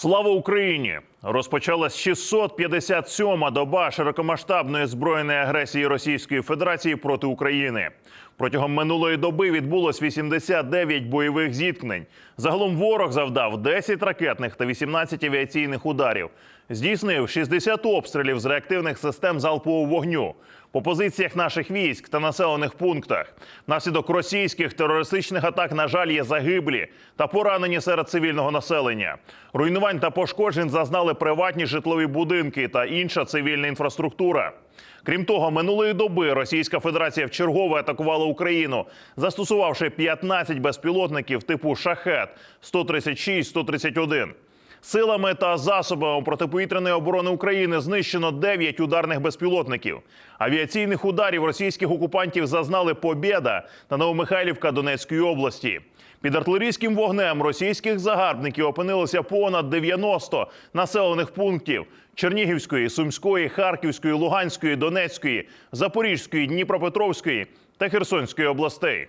Слава Україні! Розпочалась 657-ма доба широкомасштабної збройної агресії Російської Федерації проти України. Протягом минулої доби відбулось 89 бойових зіткнень. Загалом ворог завдав 10 ракетних та 18 авіаційних ударів. Здійснив 60 обстрілів з реактивних систем залпового вогню по позиціях наших військ та населених пунктах. Внаслідок російських терористичних атак, на жаль, є загиблі та поранені серед цивільного населення. Руйнувань та пошкоджень зазнали приватні житлові будинки та інша цивільна інфраструктура. Крім того, минулої доби Російська Федерація вчергове атакувала Україну, застосувавши 15 безпілотників типу шахет 136-131. Силами та засобами протиповітряної оборони України знищено 9 ударних безпілотників. Авіаційних ударів російських окупантів зазнали Побєда та Новомихайлівка Донецької області. Під артилерійським вогнем російських загарбників опинилося понад 90 населених пунктів Чернігівської, Сумської, Харківської, Луганської, Донецької, Запорізької, Дніпропетровської та Херсонської областей.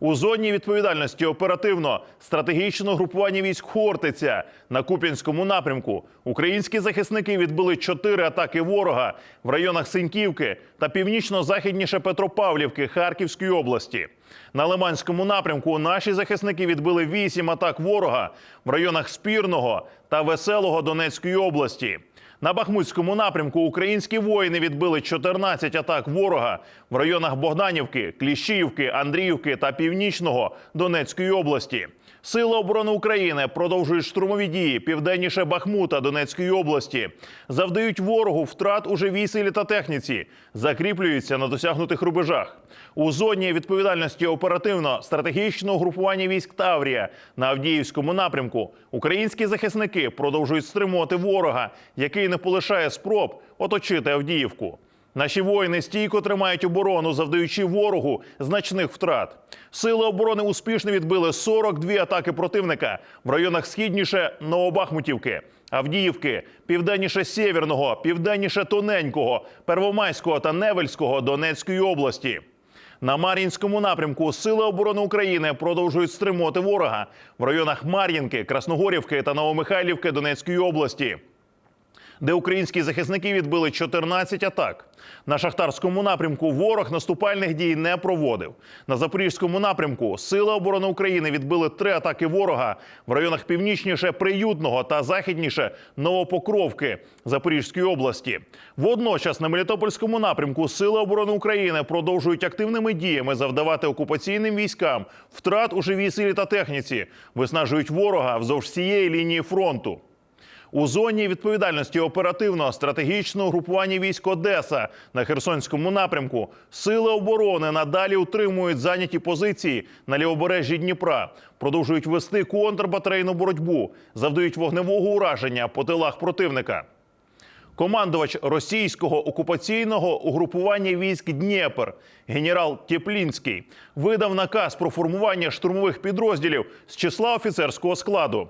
У зоні відповідальності оперативно стратегічного групування військ Хортиця на Куп'янському напрямку українські захисники відбили чотири атаки ворога в районах Синьківки та північно-західніше Петропавлівки Харківської області. На Лиманському напрямку наші захисники відбили вісім атак ворога в районах Спірного та Веселого Донецької області. На Бахмутському напрямку українські воїни відбили 14 атак ворога в районах Богданівки, Кліщіївки, Андріївки та Північного Донецької області. Сили оборони України продовжують штурмові дії південніше Бахмута Донецької області, завдають ворогу втрат у живій силі та техніці, закріплюються на досягнутих рубежах. У зоні відповідальності оперативно стратегічного групування військ Таврія на Авдіївському напрямку українські захисники продовжують стримувати ворога, який не полишає спроб оточити Авдіївку. Наші воїни стійко тримають оборону, завдаючи ворогу значних втрат. Сили оборони успішно відбили 42 атаки противника в районах східніше Новобахмутівки, Авдіївки, південніше Сєвєрного, південніше Тоненького, Первомайського та Невельського Донецької області. На Мар'їнському напрямку Сили оборони України продовжують стримувати ворога в районах Мар'їнки, Красногорівки та Новомихайлівки Донецької області де українські захисники відбили 14 атак. На шахтарському напрямку ворог наступальних дій не проводив. На запорізькому напрямку Сили оборони України відбили три атаки ворога в районах північніше Приютного та західніше Новопокровки Запорізької області. Водночас на Мелітопольському напрямку Сили оборони України продовжують активними діями завдавати окупаційним військам втрат у живій силі та техніці, виснажують ворога вздовж всієї лінії фронту. У зоні відповідальності оперативного стратегічного групування військ Одеса на Херсонському напрямку сили оборони надалі утримують зайняті позиції на лівобережжі Дніпра, продовжують вести контрбатарейну боротьбу, завдають вогневого ураження по тилах противника. Командувач російського окупаційного угрупування військ Дніпр генерал Тєплінський видав наказ про формування штурмових підрозділів з числа офіцерського складу.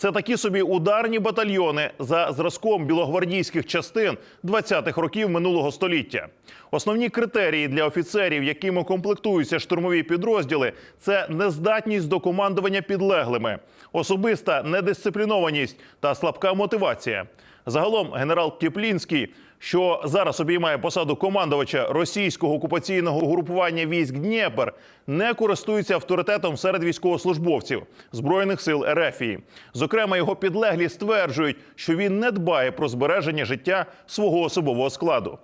Це такі собі ударні батальйони за зразком білогвардійських частин 20-х років минулого століття. Основні критерії для офіцерів, якими комплектуються штурмові підрозділи, це нездатність до командування підлеглими, особиста недисциплінованість та слабка мотивація. Загалом генерал Тєплінський, що зараз обіймає посаду командувача російського окупаційного угрупування військ Дніпр, не користується авторитетом серед військовослужбовців збройних сил Ерефії. Зокрема, його підлеглі стверджують, що він не дбає про збереження життя свого особового складу.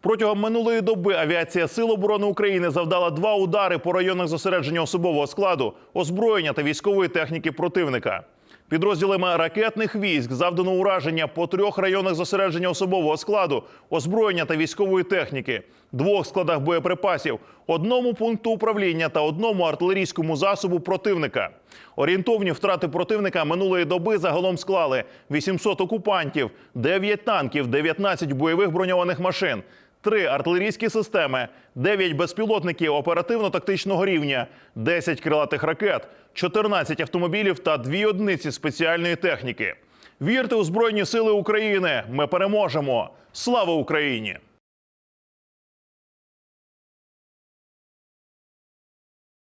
Протягом минулої доби авіація Сил оборони України завдала два удари по районах зосередження особового складу, озброєння та військової техніки противника. Підрозділами ракетних військ завдано ураження по трьох районах зосередження особового складу, озброєння та військової техніки, двох складах боєприпасів, одному пункту управління та одному артилерійському засобу противника. Орієнтовні втрати противника минулої доби загалом склали 800 окупантів, 9 танків, 19 бойових броньованих машин. Три артилерійські системи, 9 безпілотників оперативно-тактичного рівня, 10 крилатих ракет, 14 автомобілів та 2 одиниці спеціальної техніки. Вірте у Збройні Сили України! Ми переможемо! Слава Україні!